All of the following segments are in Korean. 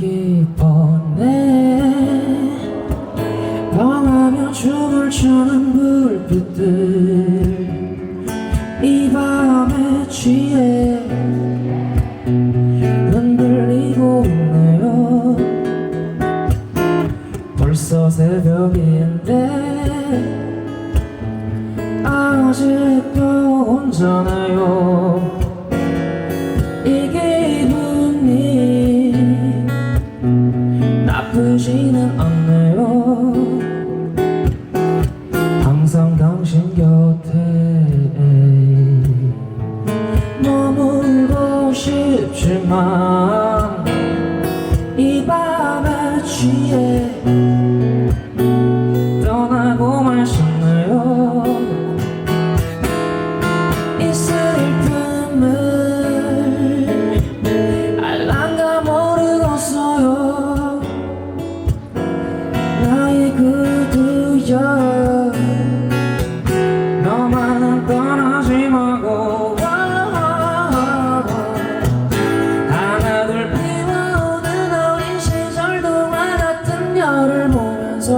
깊었네. 방하며 춤을 추는 불빛들. 이 밤에 취해. 흔들리고 있네요. 벌써 새벽인데 아직도 혼자네요 않네요. 항상 당신 곁에. 머물고 싶지만 이 밤에 취해 그들여. 너만 떠나지 마고. 하나둘 비와오는 어린 시절 동안 같은 별을 보면서.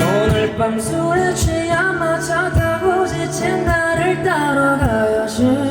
오늘 밤 술에 취한 마차 타고 지친 나를 따라가야지.